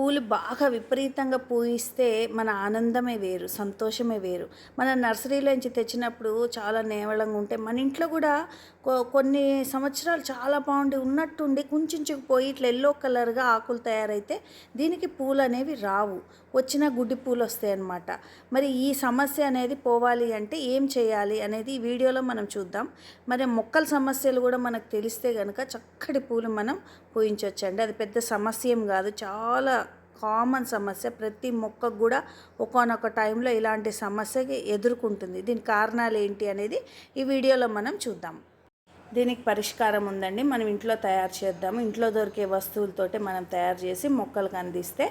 పూలు బాగా విపరీతంగా పూయిస్తే మన ఆనందమే వేరు సంతోషమే వేరు. మన నర్సరీలోంచి తెచ్చినప్పుడు చాలా నేవళంగా ఉంటాయి మన ఇంట్లో కూడా కొ- కొన్ని సంవత్సరాలు చాలా బాగుండి ఉన్నట్టుండి కుంచుకుపోయి ఇట్లా ఎల్లో కలర్గా ఆకులు తయారైతే దీనికి పూలు అనేవి రావు. వచ్చిన గుడ్డి పూలు వస్తాయి అన్నమాట. మరి ఈ సమస్య అనేది పోవాలి అంటే ఏం చేయాలి అనేది ఈ వీడియోలో మనం చూద్దాం. మరి మొక్కల సమస్యలు కూడా మనకు తెలిస్తే కనుక చక్కటి పూలు మనం పూయించవచ్చండి అది పెద్ద సమస్య ఏం కాదు చాలా కామన్ సమస్య. ప్రతి మొక్కకు కూడా ఒకనొక టైంలో ఇలాంటి సమస్యకి ఎదుర్కొంటుంది. దీని కారణాలు ఏంటి అనేది ఈ వీడియోలో మనం చూద్దాం. దీనికి పరిష్కారం ఉందండి. మనం ఇంట్లో తయారు చేద్దాము. ఇంట్లో దొరికే వస్తువులతోటే మనం తయారు చేసి మొక్కలకు అందిస్తే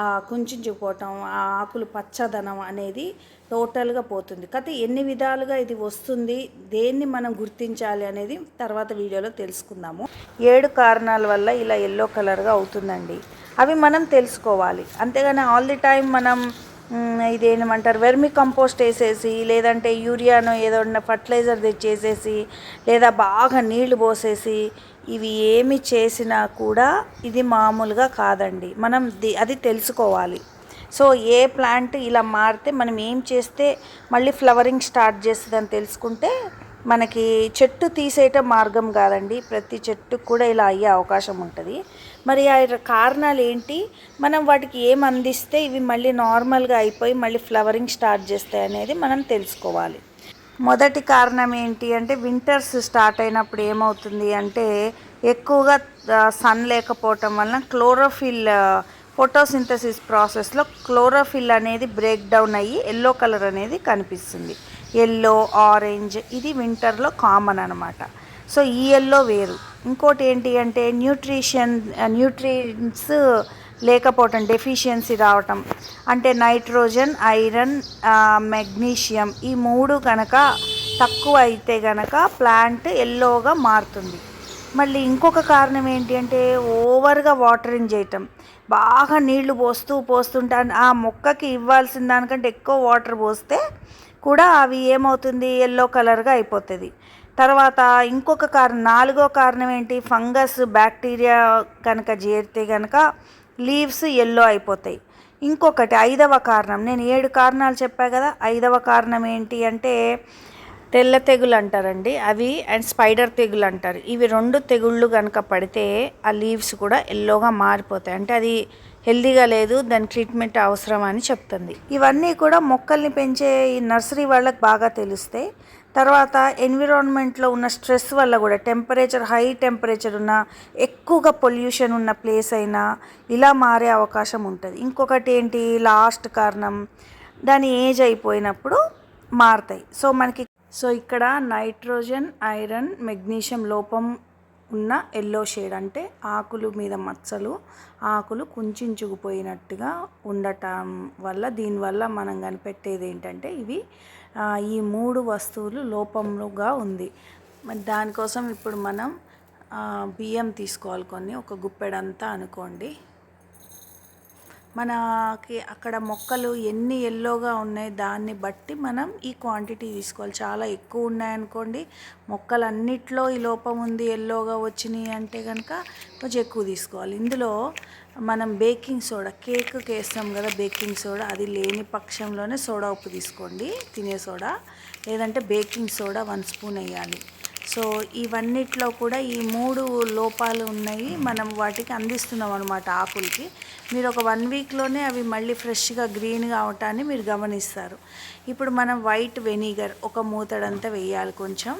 ఆ కుంచుకుపోవటం ఆ ఆకులు పచ్చదనం అనేది టోటల్గా పోతుంది. కాకపోతే ఎన్ని విధాలుగా ఇది వస్తుంది దేన్ని మనం గుర్తించాలి అనేది తర్వాత వీడియోలో తెలుసుకుందాము. ఏడు కారణాల వల్ల ఇలా ఎల్లో కలర్గా అవుతుందండి. అవి మనం తెలుసుకోవాలి. అంతేగాని ఆల్ ది టైం మనం ఇదేమంటారు వెర్మి కంపోస్ట్ వేసేసి లేదంటే యూరియాను ఏదో ఫర్టిలైజర్ తెచ్చేసేసి లేదా బాగా నీళ్ళు పోసేసి ఇవి ఏమి చేసినా కూడా ఇది మామూలుగా కాదండి. మనం ది- అది తెలుసుకోవాలి. సో ఏ ప్లాంట్ ఇలా మారితే మనం ఏం చేస్తే మళ్ళీ ఫ్లవరింగ్ స్టార్ట్ చేస్తుందని తెలుసుకుంటే మనకి చెట్టు తీసేయటం మార్గం కాదండి. ప్రతి చెట్టుకు కూడా ఇలా అయ్యే అవకాశం ఉంటుంది. మరి ఆ కారణాలు ఏంటి? మనం వాటికి ఏం అందిస్తే ఇవి మళ్ళీ నార్మల్గా అయిపోయి మళ్ళీ ఫ్లవరింగ్ స్టార్ట్ చేస్తాయి అనేది మనం తెలుసుకోవాలి. మొదటి కారణం ఏంటి అంటే వింటర్స్ స్టార్ట్ అయినప్పుడు ఏమవుతుంది అంటే ఎక్కువగా సన్ లేకపోవటం వలన క్లోరోఫిల్ ఫోటోసింథసిస్ ప్రాసెస్లో క్లోరోఫిల్ అనేది బ్రేక్ డౌన్ అయ్యి ఎల్లో కలర్ అనేది కనిపిస్తుంది. ఎల్లో ఆరెంజ్ ఇది వింటర్లో కామన్ అనమాట సో ఈ ఎల్లో వేరు. ఇంకోటి ఏంటి అంటే న్యూట్రిషన్ న్యూట్రియన్స్ లేకపోవటం డెఫిషియన్సీ రావటం. అంటే నైట్రోజన్ ఐరన్ మెగ్నీషియం ఈ మూడు కనుక తక్కువ అయితే గనక ప్లాంట్ ఎల్లోగా మారుతుంది. మళ్ళీ ఇంకొక కారణం ఏంటి అంటే ఓవర్గా వాటరింగ్ చేయటం. బాగా నీళ్ళు పోస్తూ పోస్తుంటే ఆ మొక్కకి ఇవ్వాల్సిన దానికంటే ఎక్కువ వాటర్ పోస్తే కూడా అవి ఏమవుతుంది? ఎల్లో కలర్గా అయిపోతుంది. తర్వాత ఇంకొక కారణం నాలుగో కారణం ఏంటి? ఫంగస్ బ్యాక్టీరియా కనుక చేరితే కనుక లీవ్స్ ఎల్లో అయిపోతాయి. ఇంకొకటి ఐదవ కారణం నేను ఏడు కారణాలు చెప్పా కదా ఐదవ కారణం ఏంటి అంటే తెల్ల తెగులు అంటారండి అవి అండ్ స్పైడర్ తెగులు అంటారు. ఇవి రెండు తెగుళ్ళు కనుక పడితే ఆ లీవ్స్ కూడా ఎల్లోగా మారిపోతాయి. అంటే అది హెల్దీగా లేదు దాని ట్రీట్మెంట్ అవసరం అని చెప్తుంది. ఇవన్నీ కూడా మొక్కల్ని పెంచే ఈ నర్సరీ వాళ్ళకి బాగా తెలుస్తాయి. తర్వాత ఎన్విరాన్మెంట్లో ఉన్న స్ట్రెస్ వల్ల కూడా టెంపరేచర్ హై టెంపరేచర్ ఉన్న ఎక్కువగా పొల్యూషన్ ఉన్న ప్లేస్ అయినా ఇలా మారే అవకాశం ఉంటుంది. ఇంకొకటి ఏంటి? లాస్ట్ కారణం. దాని ఏజ్ అయిపోయినప్పుడు మారుతాయి. సో మనకి సో ఇక్కడ నైట్రోజన్ ఐరన్ మెగ్నీషియం లోపం ఉన్న ఎల్లో షేడ్ అంటే ఆకులు మీద మచ్చలు ఆకులు కుంచుకుపోయినట్టుగా ఉండటం వల్ల దీనివల్ల మనం కనిపెట్టేది ఏంటంటే ఇవి ఈ మూడు వస్తువులు లోపముగా ఉంది. మరి దానికోసం ఇప్పుడు మనం బియ్యం తీసుకోవాలి కొన్ని ఒక గుప్పెడంతా అనుకోండి. మనకి అక్కడ మొక్కలు ఎన్ని ఎల్లోగా ఉన్నాయి దాన్ని బట్టి మనం ఈ క్వాంటిటీ తీసుకోవాలి. చాలా ఎక్కువ ఉన్నాయనుకోండి మొక్కలన్నిట్లో ఈ లోపం ఉంది ఎల్లోగా వచ్చినాయి అంటే కనుక కొంచెం ఎక్కువ తీసుకోవాలి. ఇందులో మనం బేకింగ్ సోడా కేక్ వేస్తాం కదా బేకింగ్ సోడా అది లేని పక్షంలోనే సోడా ఉప్పు తీసుకోండి తినే సోడా లేదంటే బేకింగ్ సోడా వన్ స్పూన్ వేయాలి. సో ఇవన్నిట్లో కూడా ఈ మూడు లోపాలు ఉన్నాయి. మనం వాటికి అందిస్తున్నాం అనమాట ఆకులకి. మీరు ఒక వన్ వీక్లోనే అవి మళ్ళీ ఫ్రెష్గా గ్రీన్గా అవటాన్ని మీరు గమనిస్తారు. ఇప్పుడు మనం వైట్ వెనిగర్ ఒక మూతడంతా వేయాలి కొంచెం.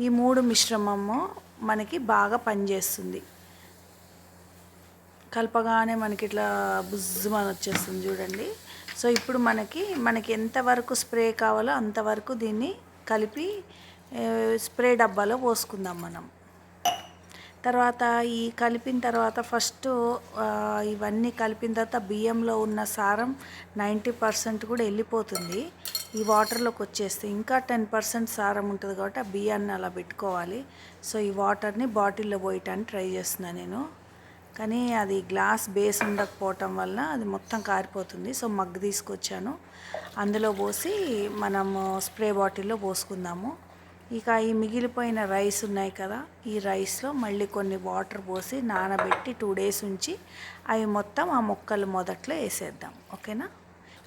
ఈ మూడు మిశ్రమము మనకి బాగా పనిచేస్తుంది. కలపగానే మనకి ఇట్లా బుజ్జుమని వచ్చేస్తుంది చూడండి. సో ఇప్పుడు మనకి మనకి ఎంతవరకు స్ప్రే కావాలో అంతవరకు దీన్ని కలిపి స్ప్రే డబ్బాలో పోసుకుందాం మనం. తర్వాత ఈ కలిపిన తర్వాత ఫస్ట్ ఇవన్నీ కలిపిన తర్వాత బియ్యంలో ఉన్న సారం నైంటీ పర్సెంట్ కూడా వెళ్ళిపోతుంది. ఈ వాటర్లోకి వచ్చేస్తే ఇంకా టెన్ పర్సెంట్ సారం ఉంటుంది కాబట్టి ఆ బియ్యాన్ని అలా పెట్టుకోవాలి. సో ఈ వాటర్ని బాటిల్లో పోయటానికి ట్రై చేస్తున్నాను నేను. కానీ అది గ్లాస్ బేస్ ఉండకపోవటం వల్ల అది మొత్తం కారిపోతుంది. సో మగ్గు తీసుకొచ్చాను. అందులో పోసి మనము స్ప్రే బాటిల్లో పోసుకుందాము. ఇక ఈ మిగిలిపోయిన రైస్ ఉన్నాయి కదా ఈ రైస్లో మళ్ళీ కొన్ని వాటర్ పోసి నానబెట్టి టూ డేస్ ఉంచి అవి మొత్తం ఆ మొక్కలు మొదట్లో వేసేద్దాం ఓకేనా?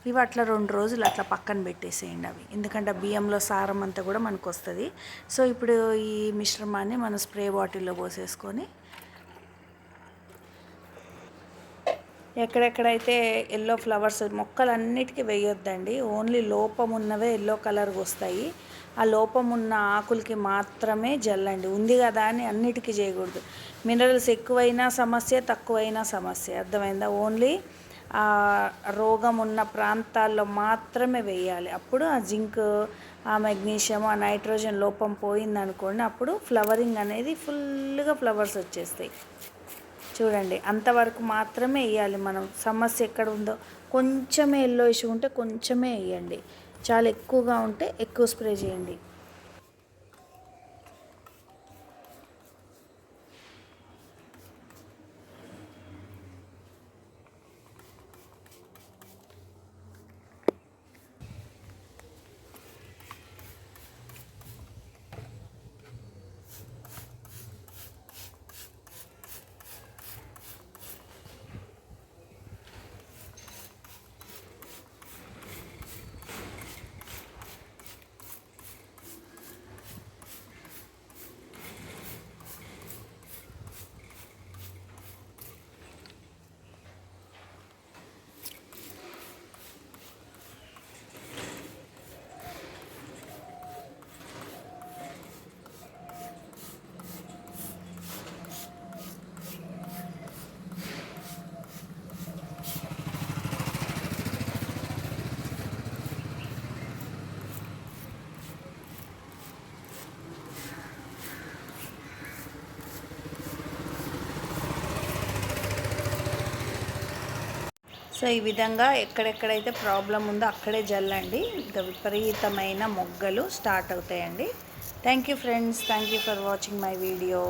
ఇవి అట్లా రెండు రోజులు అట్లా పక్కన పెట్టేసేయండి అవి. ఎందుకంటే బియ్యంలో సారం అంతా కూడా మనకు వస్తుంది. సో ఇప్పుడు ఈ మిశ్రమాన్ని మనం స్ప్రే బాటిల్లో పోసేసుకొని ఎక్కడెక్కడైతే ఎల్లో ఫ్లవర్స్ మొక్కలన్నిటికీ వేయొద్దండి. ఓన్లీ లోపం ఉన్నవే ఎల్లో కలర్ వస్తాయి. ఆ లోపం ఉన్న ఆకులకి మాత్రమే జల్లండి. ఉంది కదా అని అన్నిటికీ చేయకూడదు. మినరల్స్ ఎక్కువైనా సమస్య తక్కువైనా సమస్య. అర్థమైందా? ఓన్లీ ఆ రోగం ఉన్న ప్రాంతాల్లో మాత్రమే వేయాలి. అప్పుడు ఆ జింక్ ఆ మెగ్నీషియం ఆ నైట్రోజన్ లోపం పోయిందనుకోండి అప్పుడు ఫ్లవరింగ్ అనేది ఫుల్గా ఫ్లవర్స్ వచ్చేస్తాయి. చూడండి అంతవరకు మాత్రమే వేయాలి మనం. సమస్య ఎక్కడ ఉందో? కొంచెమే ఎల్లో ఇష్యూ ఉంటే కొంచెమే వేయండి. చాలా ఎక్కువగా ఉంటే ఎక్కువ స్ప్రే చేయండి. సో ఈ విధంగా ఎక్కడెక్కడైతే ప్రాబ్లం ఉందో అక్కడే జల్లండి. ఇంకా విపరీతమైన మొగ్గలు స్టార్ట్ అవుతాయండి. Thank you friends. Thank you for watching my video.